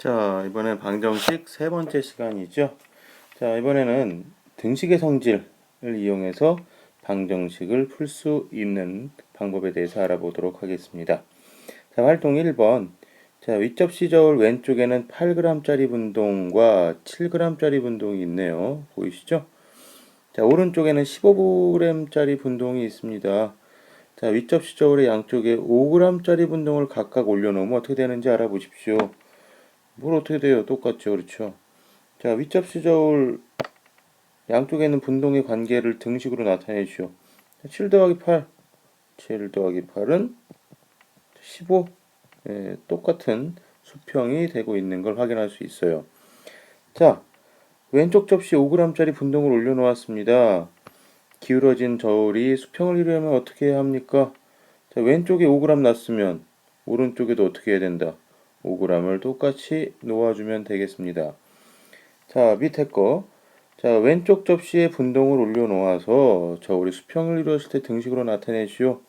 자, 이번엔 방정식 세 번째 시간이죠. 자, 이번에는 등식의 성질을 이용해서 방정식을 풀 수 있는 방법에 대해서 알아보도록 하겠습니다. 자, 활동 1번. 자, 위접시 저울 왼쪽에는 8g짜리 분동과 7g짜리 분동이 있네요. 보이시죠? 자, 오른쪽에는 15g짜리 분동이 있습니다. 자, 위접시 저울의 양쪽에 5g짜리 분동을 각각 올려놓으면 어떻게 되는지 알아보십시오. 뭘 어떻게 돼요? 똑같죠. 그렇죠. 자, 윗접시 저울 양쪽에 있는 분동의 관계를 등식으로 나타내 주시오. 7 더하기 8. 7 더하기 8은 15. 예, 똑같은 수평이 되고 있는 걸 확인할 수 있어요. 자, 왼쪽 접시에 5g짜리 분동을 올려놓았습니다. 기울어진 저울이 수평을 이루려면 어떻게 해야 합니까? 자, 왼쪽에 5g 놨으면 오른쪽에도 어떻게 해야 된다? 5g을 똑같이 놓아주면 되겠습니다. 자, 밑에 거. 자, 왼쪽 접시에 분동을 올려놓아서 저울이 수평을 이루었을 때 등식으로 나타내시오.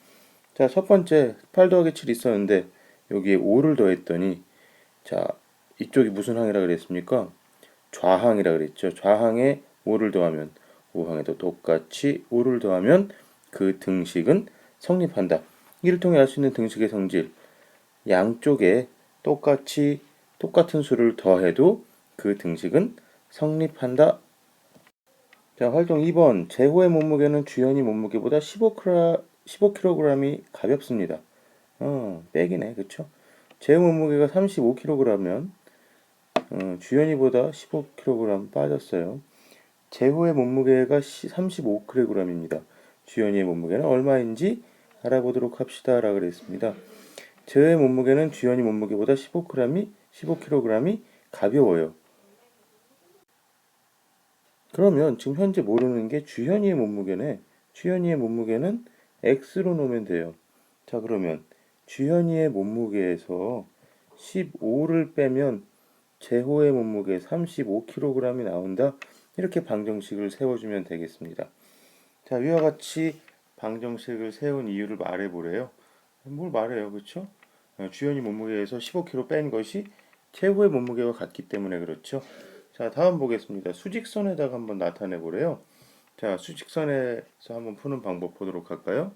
자, 첫 번째 8 더하기 7 있었는데 여기에 5를 더했더니 자, 이쪽이 무슨 항이라 그랬습니까? 좌항이라 그랬죠. 좌항에 5를 더하면 우항에도 똑같이 5를 더하면 그 등식은 성립한다. 이를 통해 알 수 있는 등식의 성질. 양쪽에 똑같이 똑같은 수를 더해도 그 등식은 성립한다. 자, 활동 2번. 제호의 몸무게는 주연이 몸무게보다 15kg, 15kg이 가볍습니다. 어, 백이네. 그쵸? 제호 몸무게가 35kg면 어, 주연이보다 15kg 빠졌어요. 제호의 몸무게가 35kg입니다. 주연이의 몸무게는 얼마인지 알아보도록 합시다. 라 그랬습니다. 제호의 몸무게는 주연이 몸무게보다 15g이 15kg이 가벼워요. 그러면 지금 현재 모르는 게 주현이의 몸무게네. 주현이의 몸무게는 x로 놓으면 돼요. 자, 그러면 주현이의 몸무게에서 15를 빼면 제호의 몸무게 35kg이 나온다. 이렇게 방정식을 세워주면 되겠습니다. 자, 위와 같이 방정식을 세운 이유를 말해보래요. 뭘 말해요, 그렇죠? 주연이 몸무게에서 15kg 뺀 것이 최후의 몸무게와 같기 때문에 그렇죠. 자, 다음 보겠습니다. 수직선에다가 한번 나타내 보래요. 자, 수직선에서 한번 푸는 방법 보도록 할까요?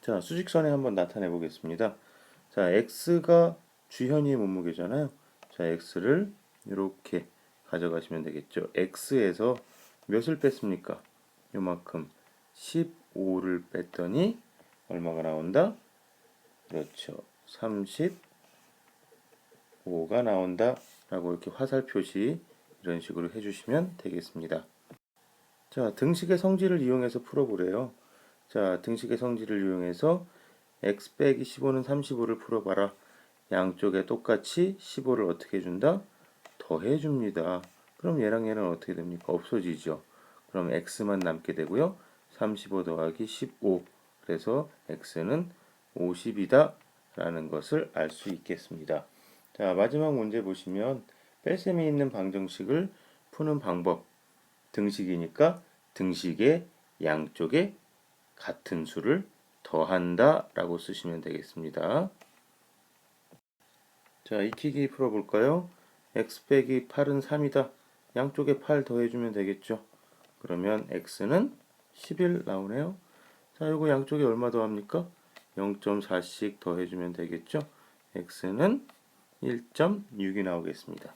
자, 수직선에 한번 나타내 보겠습니다. 자, x가 주현이의 몸무게잖아요. 자, x를 이렇게 가져가시면 되겠죠. x에서 몇을 뺐습니까? 요만큼 15를 뺐더니 얼마가 나온다? 그렇죠. 35가 나온다. 라고 이렇게 화살 표시 이런 식으로 해주시면 되겠습니다. 자, 등식의 성질을 이용해서 풀어보래요. 자, 등식의 성질을 이용해서 x 빼기 15는 35를 풀어봐라. 양쪽에 똑같이 15를 어떻게 해준다? 더해줍니다. 그럼 얘랑 얘는 어떻게 됩니까? 없어지죠. 그럼 x만 남게 되고요. 35 더하기 15. 그래서 x는 50이다. 라는 것을 알 수 있겠습니다. 자, 마지막 문제 보시면 뺄셈이 있는 방정식을 푸는 방법. 등식이니까 등식의 양쪽에 같은 수를 더한다 라고 쓰시면 되겠습니다. 자, 익히기 풀어볼까요? x 빼기 8은 3이다. 양쪽에 8 더해주면 되겠죠. 그러면 x는 11 나오네요. 자, 이거 양쪽에 얼마 더합니까? 0.4씩 더해주면 되겠죠. x는 1.6이 나오겠습니다.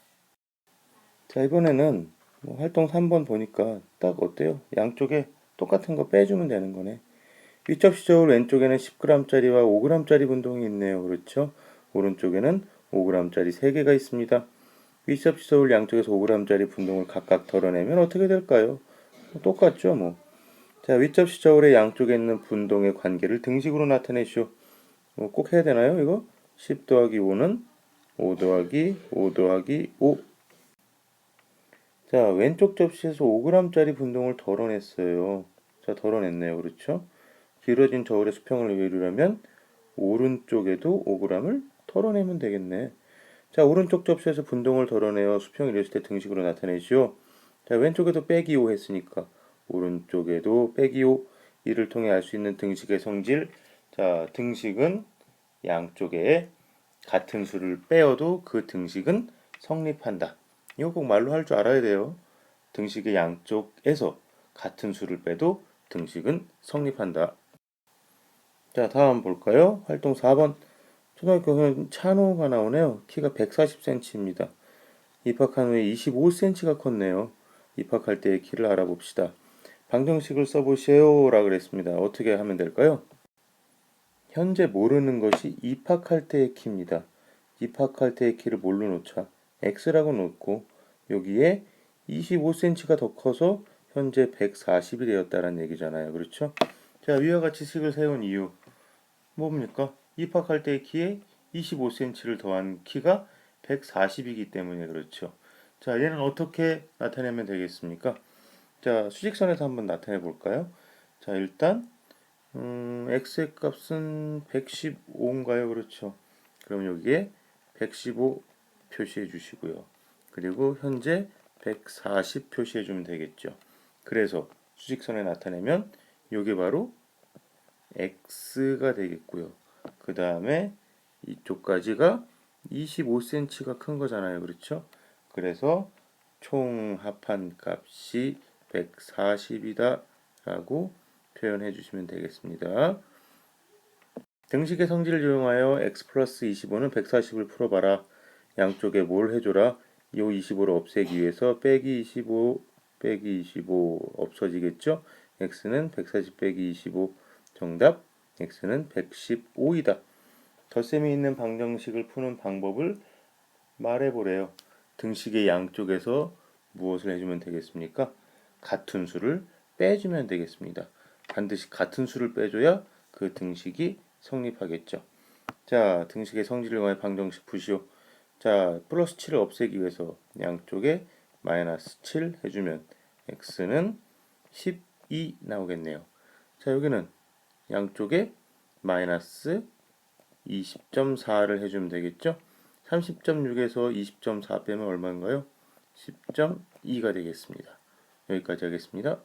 자, 이번에는 뭐 활동 3번 보니까 딱 어때요? 양쪽에 똑같은 거 빼주면 되는 거네. 위접시 저울 왼쪽에는 10g짜리와 5g짜리 분동이 있네요. 그렇죠? 오른쪽에는 5g짜리 3개가 있습니다. 윗접시 저울 양쪽에서 5g짜리 분동을 각각 덜어내면 어떻게 될까요? 똑같죠, 뭐. 자, 윗접 시 저울의 양쪽에 있는 분동의 관계를 등식으로 나타내시오. 뭐 꼭 해야 되나요, 이거? 10 더하기 5는 5 더하기 5 더하기 5. 자, 왼쪽 접시에서 5g짜리 분동을 덜어냈어요. 자, 덜어냈네요. 그렇죠? 길어진 저울의 수평을 이루려면 오른쪽에도 5g을 덜어내면 되겠네. 자, 오른쪽 접시에서 분동을 덜어내어 수평을 이뤘을 때 등식으로 나타내시오. 자, 왼쪽에도 빼기 5 했으니까 오른쪽에도 빼기 5 이를 통해 알 수 있는 등식의 성질. 자, 등식은 양쪽에 같은 수를 빼어도 그 등식은 성립한다. 이거 꼭 말로 할 줄 알아야 돼요. 등식의 양쪽에서 같은 수를 빼도 등식은 성립한다. 자, 다음 볼까요? 활동 4번. 초등학교 찬호가 나오네요. 키가 140cm입니다. 입학한 후에 25cm가 컸네요. 입학할 때의 키를 알아봅시다. 방정식을 써보세요라 그랬습니다. 어떻게 하면 될까요? 현재 모르는 것이 입학할 때의 키입니다. 입학할 때의 키를 뭘로 놓자? x라고 놓고 여기에 25cm가 더 커서 현재 140이 되었다는 얘기잖아요. 그렇죠? 자, 위와 같이 식을 세운 이유 뭡니까? 입학할 때의 키에 25cm를 더한 키가 140이기 때문에 그렇죠. 자, 얘는 어떻게 나타내면 되겠습니까? 자, 수직선에서 한번 나타내 볼까요? 자, 일단 음, x의 값은 115인가요? 그렇죠. 그럼 여기에 115 표시해 주시고요. 그리고 현재 140 표시해 주면 되겠죠. 그래서 수직선에 나타내면 이게 바로 x가 되겠고요. 그 다음에 이쪽까지가 25cm가 큰 거잖아요. 그렇죠? 그래서 총 합한 값이 140이다 라고 표현해 주시면 되겠습니다. 등식의 성질을 이용하여 x 플러스 25는 140을 풀어봐라. 양쪽에 뭘 해줘라? 이 25를 없애기 위해서 빼기 25 빼기 25 없어지겠죠? x는 140 빼기 25 정답 x는 115이다. 덧셈이 있는 방정식을 푸는 방법을 말해보래요. 등식의 양쪽에서 무엇을 해주면 되겠습니까? 같은 수를 빼주면 되겠습니다. 반드시 같은 수를 빼줘야 그 등식이 성립하겠죠. 자, 등식의 성질을 이용해 방정식 푸시오. 자, 플러스 7을 없애기 위해서 양쪽에 마이너스 7 해주면 x는 12 나오겠네요. 자, 여기는 양쪽에 마이너스 20.4를 해주면 되겠죠? 30.6에서 20.4 빼면 얼마인가요? 10.2가 되겠습니다. 여기까지 하겠습니다.